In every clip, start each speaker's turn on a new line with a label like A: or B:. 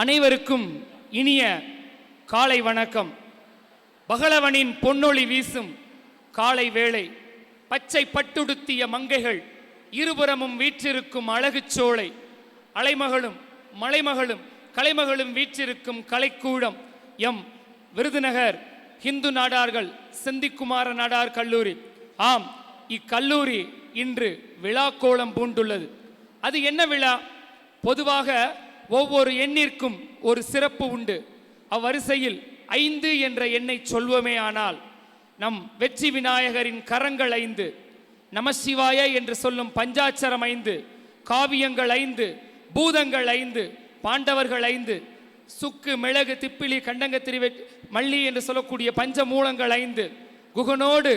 A: அனைவருக்கும் இனிய காலை வணக்கம். பகலவனின் பொன்னொளி வீசும் காலை வேளை. பச்சை பட்டுடுத்திய மங்கைகள் இருபுறமும் வீற்றிருக்கும் அழகு சோலை. அலைமகளும் மலைமகளும் கலைமகளும் வீற்றிருக்கும் கலைக்கூடம். எம். விருதுநகர் ஹிந்து நாடார்கள் செந்திக்குமார நாடார் கல்லூரி. ஆம் இக்கல்லூரி இன்று விழா கோலம் பூண்டுள்ளது. அது என்ன விழா? பொதுவாக ஒவ்வொரு எண்ணிற்கும் ஒரு சிறப்பு உண்டு. அவ்வரிசையில் ஐந்து என்ற எண்ணை சொல்வோமே ஆனால் நம் வெற்றி விநாயகரின் கரங்கள் ஐந்து நமசிவாய என்று சொல்லும் பஞ்சாட்சரம் ஐந்து காவியங்கள் ஐந்து பூதங்கள் ஐந்து பாண்டவர்கள் ஐந்து சுக்கு மிளகு திப்பிலி கண்டங்கத்திரி மல்லி என்று சொல்லக்கூடிய பஞ்சமூலங்கள் ஐந்து குகனோடு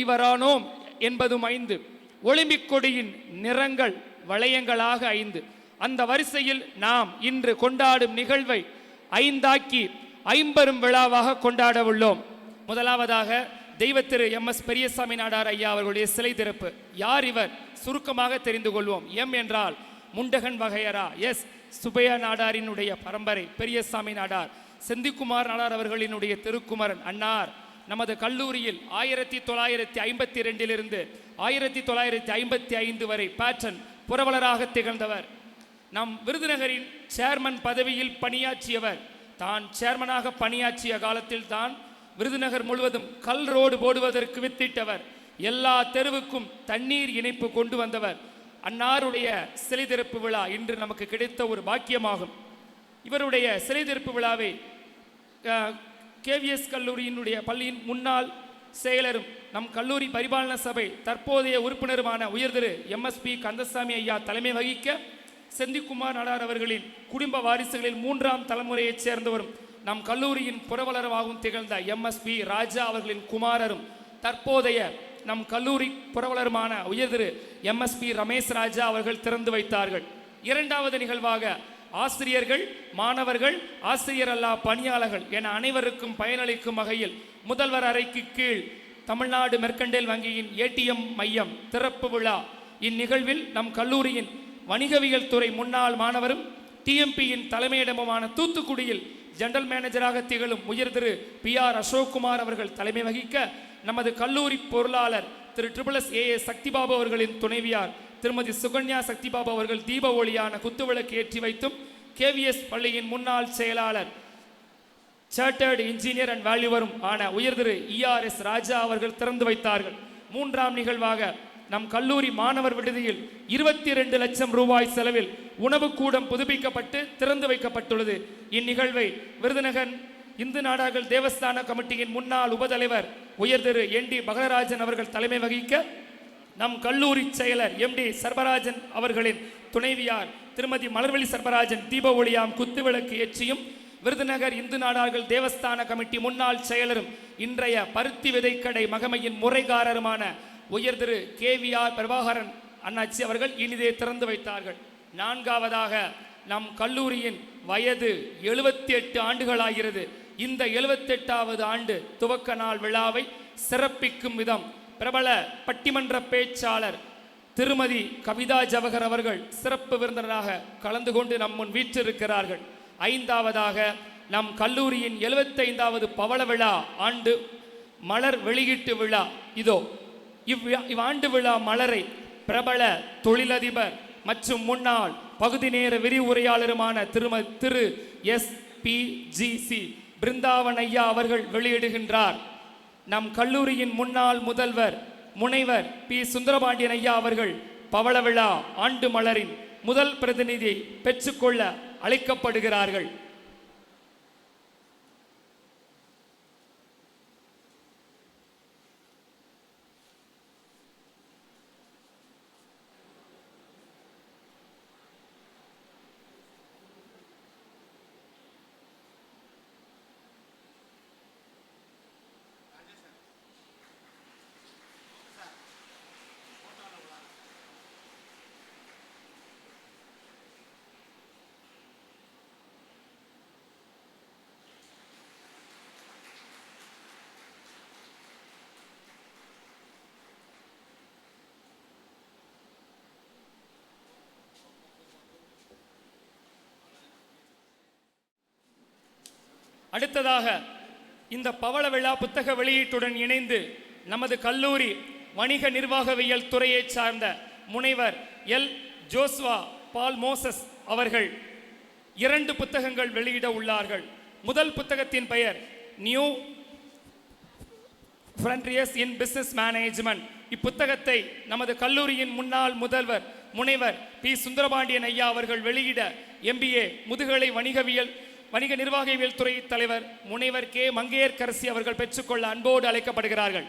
A: ஐவரானோம் என்பதும் ஐந்து ஒலிம்பிக் கொடியின் நிறங்கள் வளையங்களாக ஐந்து. அந்த வரிசையில் நாம் இன்று கொண்டாடும் நிகழ்வை ஐந்தாக்கி ஐம்பெரும் விழாவாக கொண்டாட உள்ளோம். முதலாவதாக தெய்வத்திரு எம் எஸ் பெரியசாமி நாடார் ஐயா அவர்களுடைய சிலை திறப்பு. யார் இவர்? சுருக்கமாக தெரிந்து கொள்வோம். எம் என்றால் முண்டகன் வகையரா. எஸ். சுபையா நாடாரினுடைய பரம்பரை பெரியசாமி நாடார். செந்திக்குமார் நாடார் அவர்களினுடைய திருக்குமரன் அன்னார். நமது கல்லூரியில் ஆயிரத்தி தொள்ளாயிரத்தி ஐம்பத்தி ரெண்டிலிருந்து ஆயிரத்தி தொள்ளாயிரத்தி ஐம்பத்தி ஐந்து வரை பேட்டன் புரவலராக திகழ்ந்தவர். நம் விருதுநகரின் சேர்மன் பதவியில் பணியாற்றியவர். தான் சேர்மனாக பணியாற்றிய காலத்தில் தான் விருதுநகர் முழுவதும் கல் ரோடு போடுவதற்கு வித்திட்டவர். எல்லா தெருவுக்கும் தண்ணீர் இணைப்பு கொண்டு வந்தவர். அன்னாருடைய சிலை திறப்பு விழா இன்று நமக்கு கிடைத்த ஒரு பாக்கியமாகும். இவருடைய சிலை திறப்பு விழாவை கேவிஎஸ் கல்லூரியினுடைய பள்ளியின் முன்னாள் செயலரும் நம் கல்லூரி பரிபாலன சபை தற்போதைய உறுப்பினருமான உயர்திரு எம்எஸ்பி கந்தசாமி ஐயா தலைமை வகிக்க செந்திக்குமார் நாடார் அவர்களின் குடும்ப வாரிசுகளில் மூன்றாம் தலைமுறையைச் சேர்ந்தவரும் நம் கல்லூரியின் புரவலரமாகவும் திகழ்ந்த எம்எஸ்பி ராஜா அவர்களின் குமாரரும் தற்போதைய நம் கல்லூரி புரவலருமான உயர்திரு எம்எஸ்பி ரமேஷ் ராஜா அவர்கள் திறந்து வைத்தார்கள். இரண்டாவது நிகழ்வாக ஆசிரியர்கள் மாணவர்கள் ஆசிரியர் அல்லா பணியாளர்கள் என அனைவருக்கும் பயனளிக்கும் வகையில் முதல்வர் அறைக்கு கீழ் தமிழ்நாடு மெர்கண்டேல் வங்கியின் ஏடிஎம் மையம் திறப்பு விழா. இந்நிகழ்வில் நம் கல்லூரியின் வணிகவியல் துறை முன்னாள் மாணவரும் டிஎம்பியின் தலைமையிடமுமான தூத்துக்குடியில் ஜெனரல் மேனேஜராக திகழும் உயர் திரு பி ஆர் அசோக்குமார் அவர்கள் தலைமை வகிக்க நமது கல்லூரி பொருளாளர் திரு ட்ரிபிள் எஸ் ஏ ஏ சக்திபாபு அவர்களின் துணைவியார் திருமதி சுகன்யா சக்திபாபு அவர்கள் தீப ஒளியான குத்துவிளக்கு ஏற்றி வைத்தும் கேவிஎஸ் பள்ளியின் முன்னாள் செயலாளர் சார்ட்டர்டு இன்ஜினியர் அண்ட் வேல்யூவரும் ஆன உயர்திரு இஆர்எஸ் ராஜா அவர்கள் திறந்து வைத்தார்கள். மூன்றாம் நிகழ்வாக நம் கல்லூரி மாணவர் விடுதியில் இருபத்தி ரெண்டு லட்சம் ரூபாய் செலவில் உணவு கூடம் புதுப்பிக்கப்பட்டு திறந்து வைக்கப்பட்டுள்ளது. இந்நிகழ்வை விருதுநகர் இந்து நாடார்கள் தேவஸ்தான கமிட்டியின் முன்னாள் உபதலைவர் உயர்திரு என் டி பகலராஜன் அவர்கள் தலைமை வகிக்க நம் கல்லூரி செயலர் எம்டி சர்பராஜன் அவர்களின் துணைவியார் திருமதி மலர்வழி சர்பராஜன் தீப ஒளியாம் குத்துவிளக்கு ஏற்றியும் விருதுநகர் இந்து நாடார்கள் தேவஸ்தான கமிட்டி முன்னாள் செயலரும் இன்றைய பருத்தி விதைக்கடை மகமையின் முறைகாரருமான உயர் திரு கே வி ஆர் பிரபாகரன் அண்ணாச்சி அவர்கள் இனிதே திறந்து வைத்தார்கள். நான்காவதாக நம் கல்லூரியின் வயது எழுபத்தி எட்டு ஆண்டுகளாகிறது. இந்த எழுபத்தெட்டாவது ஆண்டு துவக்க நாள் விழாவை சிறப்பிக்கும் விதம் பிரபல பட்டிமன்ற பேச்சாளர் திருமதி கவிதா ஜவஹர் அவர்கள் சிறப்பு விருந்தினராக கலந்து கொண்டு நம் முன் வீற்றிருக்கிறார்கள். ஐந்தாவதாக நம் கல்லூரியின் எழுபத்தைந்தாவது பவள விழா ஆண்டு மலர் வெளியீட்டு விழா இதோ. இவ் இவ்வாண்டு விழா மலரை பிரபல தொழிலதிபர் மற்றும் முன்னாள் பகுதி நேர விரிவுரையாளருமான திரும திரு S. P. G. C. Brindavan ஐயா அவர்கள் வெளியிடுகின்றார். நம் கல்லூரியின் முன்னாள் முதல்வர் முனைவர் பி. சுந்தரபாண்டியன் ஐயா அவர்கள் பவள விழா ஆண்டு மலரின் முதல் பிரதிநிதியை பெற்றுக்கொள்ள அழைக்கப்படுகிறார்கள். அடுத்ததாக இந்த பவள விழா புத்தக வெளியீட்டுடன் இணைந்து நமது கல்லூரி வணிக நிர்வாகவியல் துறையைச் சார்ந்த முனைவர் எல். ஜோஸ்வா பால் மோசஸ் அவர்கள் இரண்டு புத்தகங்கள் வெளியிட உள்ளார்கள். முதல் புத்தகத்தின் பெயர் new frontiers in business management இப்புத்தகத்தை நமது கல்லூரியின் முன்னாள் முதல்வர் முனைவர் பி. சுந்தரபாண்டியன் ஐயா அவர்கள் வெளியிட எம்பிஏ முதுகலை வணிகவியல் வணிக நிர்வாகவியல் துறை தலைவர் முனைவர் கே. மங்கையர்கரசி அவர்கள் பெற்றுக்கொள்ள அன்போடு அழைக்கப்படுகிறார்கள்.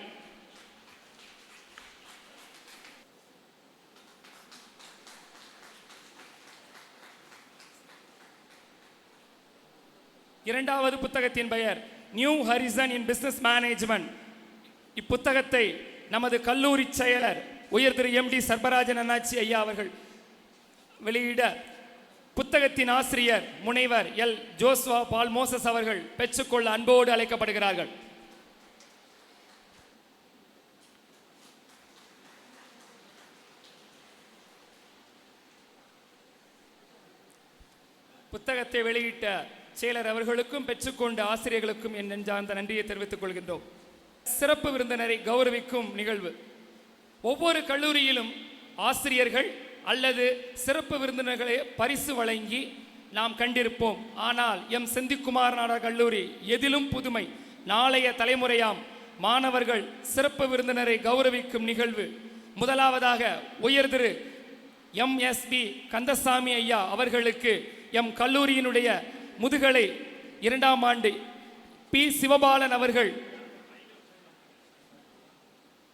A: இரண்டாவது புத்தகத்தின் பெயர் new horizon in business management இப்புத்தகத்தை நமது கல்லூரி செயலர் உயர் திரு எம்டி சர்பராஜன் அண்ணாச்சி ஐயா அவர்கள் வெளியிட புத்தகத்தின் ஆசிரியர் முனைவர் எல். ஜோஸ்வா பால் மோசஸ் அவர்கள் பெற்றுக்கொள்ள அன்போடு அழைக்கப்படுகிறார்கள். புத்தகத்தை வெளியிட்ட செயலர் அவர்களுக்கும் பெற்றுக்கொண்ட ஆசிரியர்களுக்கும் என் நெஞ்சார்ந்த நன்றியை தெரிவித்துக் கொள்கின்றோம். சிறப்பு விருந்தினரை கௌரவிக்கும் நிகழ்வு. ஒவ்வொரு கல்லூரியிலும் ஆசிரியர்கள் அல்லது சிறப்பு விருந்தினர்களை பரிசு வழங்கி நாம் கண்டிருப்போம். ஆனால் எம். செந்திக்குமார் நாடக கல்லூரி எதிலும் புதுமை. நாளைய தலைமுறையாம் மாணவர்கள் சிறப்பு விருந்தினரை கௌரவிக்கும் நிகழ்வு. முதலாவதாக உயர் திரு எம்எஸ்பி கந்தசாமி ஐயா அவர்களுக்கு எம். கல்லூரியினுடைய முதுகலை இரண்டாம் ஆண்டு பி. சிவபாலன் அவர்கள்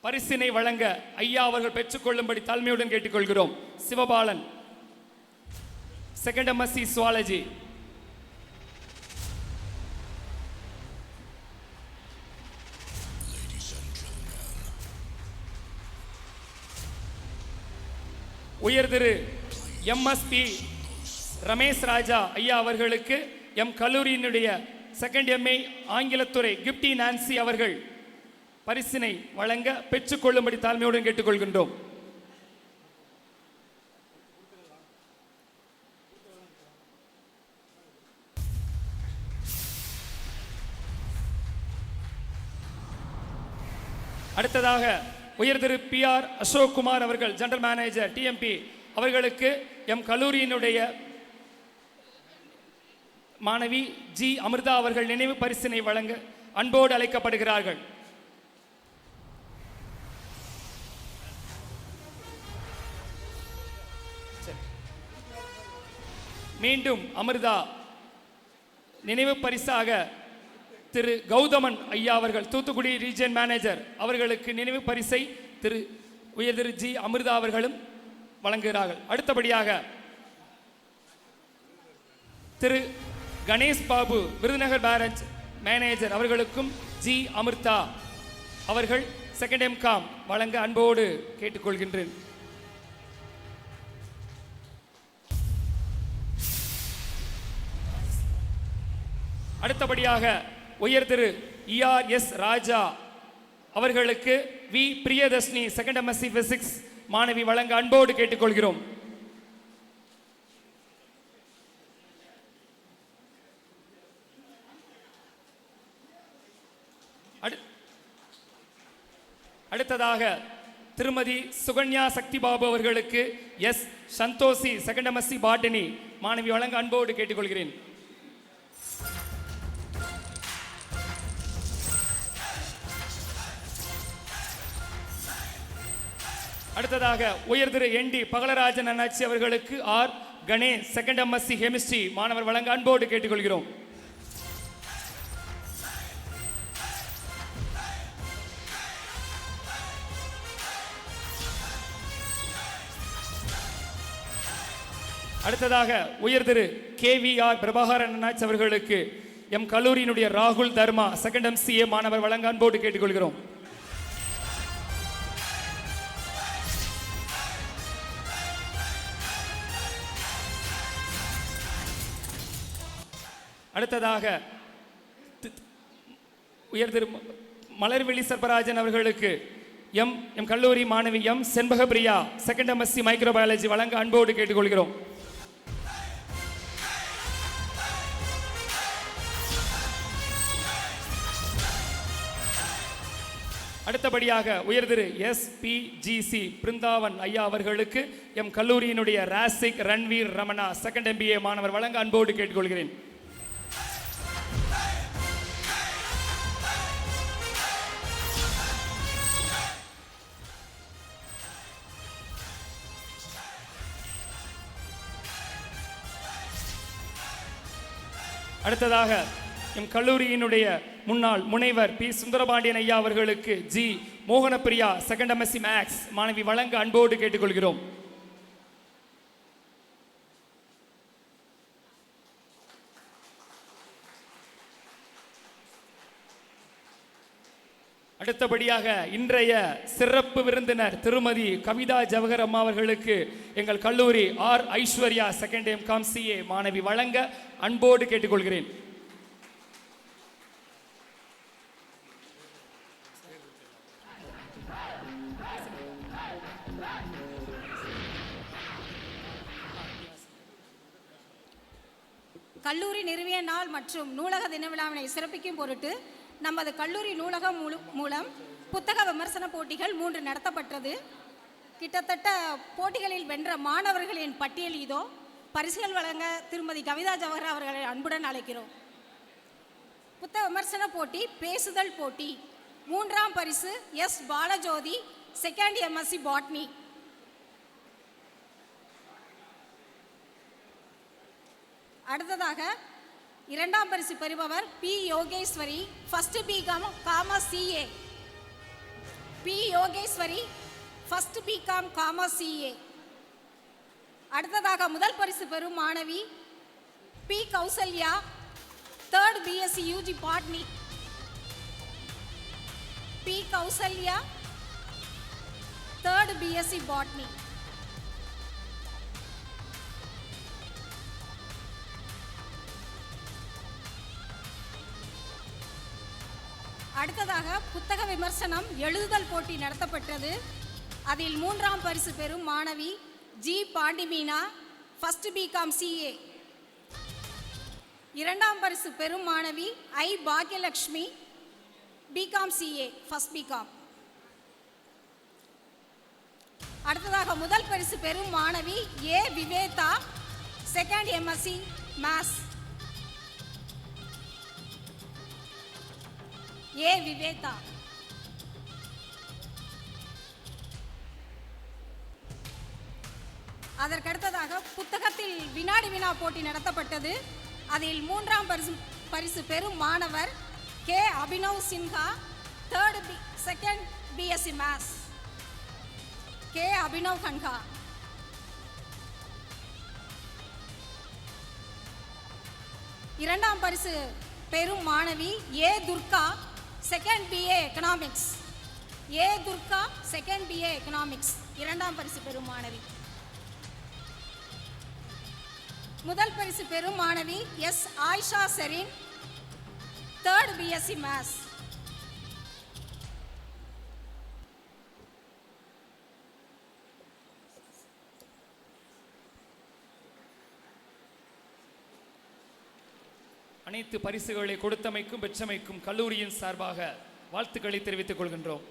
A: பரிசினை வழங்க ஐயா அவர்கள் பெற்றுக்கொள்ளும்படி தாழ்மையுடன் கேட்டுக்கொள்கிறோம். சிவபாலன். Second MSc zoology. உயர் திரு எம்எஸ்பி ரமேஷ் ராஜா ஐயா அவர்களுக்கு எம் கல்லூரியினுடைய செகண்ட் எம்ஏ ஆங்கிலத்துறை கிப்டி நான்சி அவர்கள் பரிசினை வழங்க பெற்றுக்கொள்ளும்படி தாழ்மையுடன் கேட்டுக்கொள்கின்றோம். அடுத்ததாக உயர்திரு பி ஆர் அசோக் குமார் அவர்கள் ஜெனரல் மேனேஜர் டிஎம்பி அவர்களுக்கு எம் கல்லூரியினுடைய மாணவி ஜி அமிர்தா அவர்கள் நினைவு பரிசினை வழங்க அன்போடு அழைக்கப்படுகிறார்கள். மீண்டும் அமிர்தா நினைவு பரிசாக திரு கௌதமன் ஐயா அவர்கள் தூத்துக்குடி ரீஜன் மேனேஜர் அவர்களுக்கு நினைவு பரிசை திரு உயர் திரு ஜி அமிர்தா அவர்களும் வழங்குகிறார்கள். அடுத்தபடியாக திரு கணேஷ் பாபு விருதுநகர் பேரஞ்ச் மேனேஜர் அவர்களுக்கும் ஜி அமிர்தா அவர்கள் செகண்ட் எம்காம் வழங்க அன்போடு கேட்டுக்கொள்கின்றேன். அடுத்தபடியாக உயர் திரு இஆர் எஸ் ராஜா அவர்களுக்கு V Priyadharshini second MSc physics மாணவி வழங்க அன்போடு கேட்டுக்கொள்கிறோம். அடுத்ததாக திருமதி சுகன்யா சக்தி பாபு அவர்களுக்கு S Santhoshi second MSc botany மாணவி வழங்க அன்போடு கேட்டுக்கொள்கிறேன். அடுத்ததாக உயர் திரு என் டி பகலராஜன் அண்ணாச்சி அவர்களுக்கு R Ganesh second MSc chemistry மாணவர் வழங்க அன்போடு கேட்டுக்கொள்கிறோம். அடுத்ததாக உயர் திரு கே வி ஆர் பிரபாகரன் அண்ணாச்சி அவர்களுக்கு எம் கல்லூரியினுடைய ராகுல் தர்மா செகண்ட் எம்சிஏ மாணவர் வழங்க அன்போடு கேட்டுக்கொள்கிறோம். அடுத்ததாக உயர் திரு மலர்விழி சர்பராஜன் அவர்களுக்கு எம் எம் கல்லூரி மாணவி M Shenbagapriya second MSc microbiology வழங்க அன்போடு கேட்டுக்கொள்கிறோம். அடுத்தபடியாக உயர்திரு எஸ்பிஜிசி பிருந்தாவன் ஐயா அவர்களுக்கு எம் கல்லூரியினுடைய ராசிக் ரன்வீர் ரமணா செகண்ட் எம்பிஏ மாணவர் வழங்க அன்போடு கேட்டுக்கொள்கிறேன். அடுத்ததாக எம் கல்லூரியினுடைய முன்னாள் முனைவர் பி சுந்தரபாண்டியன் ஐயா அவர்களுக்கு G Mohanapriya second MSc maths மாணவி வழங்க அன்போடு கேட்டுக்கொள்கிறோம். அடுத்தபடியாக இன்றைய சிறப்பு விருந்தினர் திருமதி கவிதா ஜவஹர் அம்மா அவர்களுக்கு எங்கள் கல்லூரி R Aishwarya second M com CA மாணவி வழங்க அன்போடு கேட்டுக்கொள்கிறேன்.
B: கல்லூரி நிறுவிய நாள் மற்றும் நூலக தின விழாவினை சிறப்பிக்கும் பொருட்டு நமது கல்லூரி நூலகம் மூலம் புத்தக விமர்சன போட்டிகள் மூன்று நடத்தப்பட்டது. கிட்டத்தட்ட போட்டிகளில் வென்ற மாணவர்களின் பட்டியல் இதோ. பரிசுகள் வழங்க திருமதி கவிதா ஜவஹர் அவர்களை அன்புடன் அழைக்கிறோம். புத்தக விமர்சன போட்டி பேசுதல் போட்டி. மூன்றாம் பரிசு S. Balajothi second MSc botany. அடுத்ததாக இரண்டாம் பரிசு பெறுபவர் P Yogeshwari first B com comma CA P Yogeshwari first B com CA அடுத்ததாக முதல் பரிசு பெறும் மாணவி P Kowsalya third BSc UG botany P Kowsalya third BSc botany அடுத்ததாக புத்தக விமர்சனம் எழுதுதல் போட்டி நடத்தப்பட்டது அதில் மூன்றாம் பரிசு பெறும் மாணவி G. Pandimeena first BCom CA இரண்டாம் பரிசு பெறும் மாணவி I. Bhagyalakshmi BCom CA first BCom அடுத்ததாக முதல் பரிசு பெறும் மாணவி A. Viveda second MSc maths A Viveda? அதற்கடுத்ததாக புத்தகத்தில் வினாடி வினா போட்டி நடத்தப்பட்டது. அதில் மூன்றாம் பரிசு பரிசு பெறும் மாணவர் K. Abhinav Sinha third B second BSc maths K. Abhinav Kanha. இரண்டாம் பரிசு பெறும் மாணவி A Durga second BA economics A Durga second BA economics இரண்டாம் பரிசு பெறும் மாணவி. முதல் பரிசு பெறும் மாணவி S Ayesha Sherin third BSc maths
A: அனைத்து பரிசுகளை கொடுத்தமைக்கும் பெற்றமைக்கும் கல்லூரியின் சார்பாக வாழ்த்துக்களை தெரிவித்துக் கொள்கின்றோம்.